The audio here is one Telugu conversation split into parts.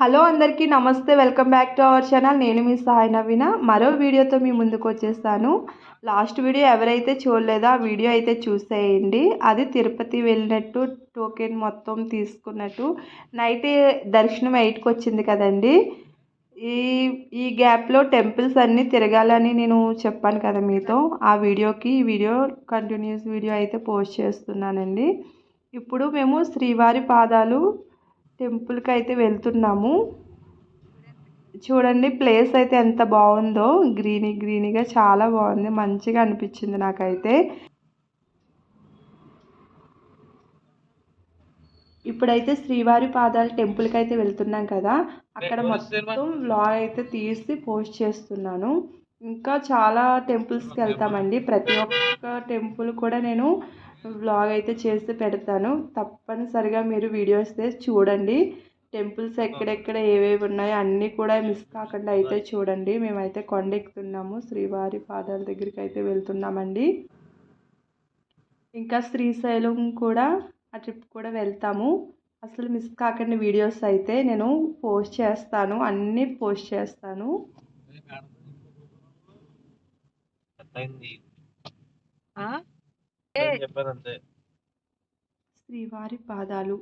హలో అందరికీ నమస్తే welcome back to our channel. నేను మీ సహాయ నవీన. మరో వీడియోతో మీ ముందుకు వచ్చేస్తాను లాస్ట్ వీడియో ఎవరైతే చూడలేదో ఆ వీడియో అయితే చూసేయండి. అది తిరుపతి వెళ్ళినట్టు టోకెన్ మొత్తం తీసుకున్నట్టు. నైట్ దర్శనం ఎయిట్కి వచ్చింది కదండి. ఈ ఈ గ్యాప్లో టెంపుల్స్ అన్నీ తిరగాలని నేను చెప్పాను కదా మీతో. ఆ వీడియోకి ఈ వీడియో కంటిన్యూస్ వీడియో అయితే పోస్ట్ చేస్తున్నానండి. ఇప్పుడు మేము శ్రీవారి పాదాలు టెంపుల్కి అయితే వెళ్తున్నాము. చూడండి ప్లేస్ అయితే ఎంత బాగుందో. గ్రీనీ గ్రీనీగా చాలా బాగుంది. మంచిగా అనిపించింది నాకైతే. ఇప్పుడైతే శ్రీవారి పాదాల టెంపుల్కి అయితే వెళ్తున్నాం కదా. అక్కడ మొత్తం వ్లాగ్ అయితే తీసి పోస్ట్ చేస్తున్నాను. ఇంకా చాలా టెంపుల్స్కి వెళ్తామండి. ప్రతి ఒక్క టెంపుల్ కూడా నేను వ్లాగ్ అయితే చేసి పెడతాను. తప్పనిసరిగా మీరు వీడియోస్ చూడండి. టెంపుల్స్ ఎక్కడెక్కడ ఏవేవి ఉన్నాయో అన్నీ కూడా మిస్ కాకుండా అయితే చూడండి. మేమైతే కొండ ఎక్కుతున్నాము. శ్రీవారి పాదాల దగ్గరికి అయితే వెళ్తున్నామండి. ఇంకా శ్రీశైలం కూడా ఆ ట్రిప్ కూడా వెళ్తాము. అసలు మిస్ కాకండి వీడియోస్ అయితే. నేను పోస్ట్ చేస్తాను. అన్నీ పోస్ట్ చేస్తాను. శ్రీవారి పాదాలు.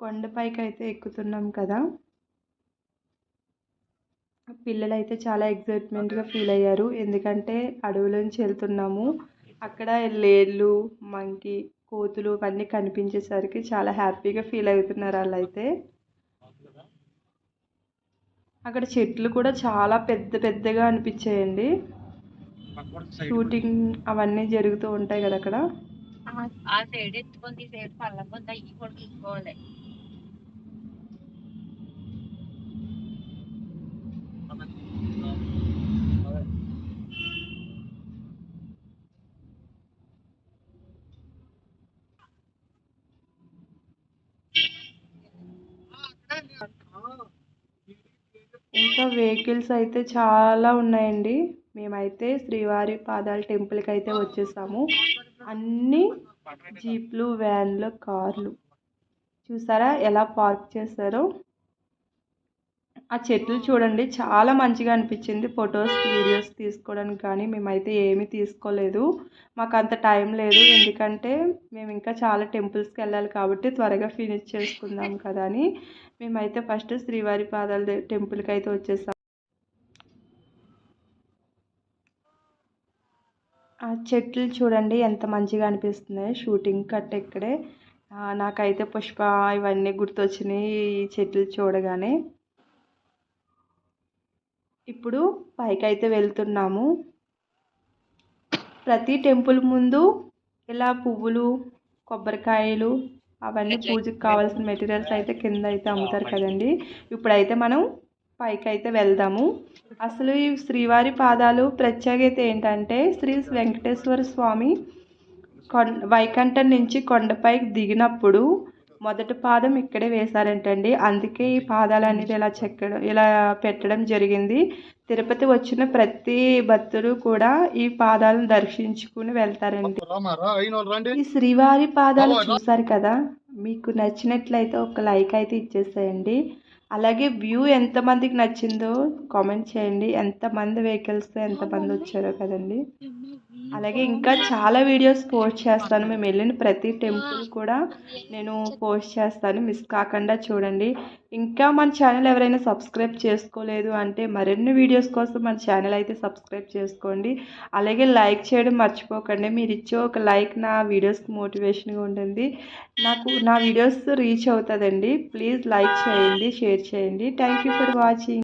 కొండపైకి అయితే ఎక్కుతున్నాం కదా. పిల్లలు అయితే చాలా ఎగ్జైట్మెంట్గా ఫీల్ అయ్యారు. ఎందుకంటే అడవులోంచి వెళ్తున్నాము. అక్కడ లేళ్ళు మంకీ కోతులు ఇవన్నీ కనిపించేసరికి చాలా హ్యాపీగా ఫీల్ అవుతున్నారు వాళ్ళు అయితే అక్కడ చెట్లు కూడా చాలా పెద్ద పెద్దగా అనిపించాయండి. షూటింగ్ అవన్నీ జరుగుతూ ఉంటాయి కదా అక్కడ ఆ సైడ్ ఎత్తుకొని ఈ సైడ్ పళ్ళ పొంద అయ్యి కూడా చూసుకోవాలి ఇంకా వెహికల్స్ అయితే చాలా ఉన్నాయండి. మేమైతే శ్రీవారి పాదాల టెంపుల్కి అయితే వచ్చేసాము. అన్నీ జీప్లు వ్యాన్లు కార్లు. చూసారా ఎలా పార్క్ చేశారో? ఆ చెట్లు చూడండి చాలా మంచిగా అనిపించింది ఫొటోస్ వీడియోస్ తీసుకోవడానికి కానీ. మేమైతే ఏమీ తీసుకోలేదు. మాకు అంత టైం లేదు ఎందుకంటే మేము ఇంకా చాలా టెంపుల్స్కి వెళ్ళాలి కాబట్టి త్వరగా ఫినిష్ చేసుకుందాం కదా అని. మేమైతే ఫస్ట్ శ్రీవారి పాదాల టెంపుల్కి అయితే వచ్చేసాం. ఆ చెట్లు చూడండి ఎంత మంచిగా అనిపిస్తున్నాయి. షూటింగ్ కట్ ఇక్కడే. నాకైతే పుష్ప ఇవన్నీ గుర్తొచ్చినాయి ఈ చెట్లు చూడగానే. ఇప్పుడు పైకి అయితే వెళ్తున్నాము. ప్రతి టెంపుల్ ముందు ఇలా పువ్వులు కొబ్బరికాయలు అవన్నీ పూజకి కావాల్సిన మెటీరియల్స్ అయితే కింద అయితే అమ్ముతారు కదండి. ఇప్పుడైతే మనం పైకి అయితే వెళ్దాము. అసలు ఈ శ్రీవారి పాదాలు ప్రత్యేకత ఏంటంటే శ్రీ వెంకటేశ్వర స్వామి కొండ వైకంఠం నుంచి కొండపైకి దిగినప్పుడు మొదటి పాదం ఇక్కడే వేశారంటండి. అందుకే ఈ పాదాలు అనేది ఇలా చెక్కడం ఇలా పెట్టడం జరిగింది. తిరుపతి వచ్చిన ప్రతి భక్తుడు కూడా ఈ పాదాలను దర్శించుకుని వెళ్తారండి. ఈ శ్రీవారి పాదాలు చూసారు కదా? మీకు నచ్చినట్లయితే ఒక లైక్ అయితే ఇచ్చేసేయండి. అలాగే వ్యూ ఎంతమందికి నచ్చిందో కామెంట్ చేయండి. ఎంతమంది వెహికల్స్తో ఎంతమంది వచ్చారో కదండి. అలాగే ఇంకా చాలా వీడియోస్ పోస్ట్ చేస్తాను. మేము వెళ్ళిన ప్రతి టెంపుల్ కూడా నేను పోస్ట్ చేస్తాను. మిస్ కాకుండా చూడండి. ఇంకా మన ఛానల్ ఎవరైనా సబ్స్క్రైబ్ చేసుకోలేదు అంటే మరిన్ని వీడియోస్ కోసం మన ఛానల్ అయితే సబ్స్క్రైబ్ చేసుకోండి. అలాగే లైక్ చేయడం మర్చిపోకండి. మీరు ఇచ్చే ఒక లైక్ నా వీడియోస్కి మోటివేషన్గా ఉంటుంది. నాకు నా వీడియోస్ రీచ్ అవుతుందండి. ప్లీజ్ లైక్ చేయండి షేర్ చేయండి. Thank for watching.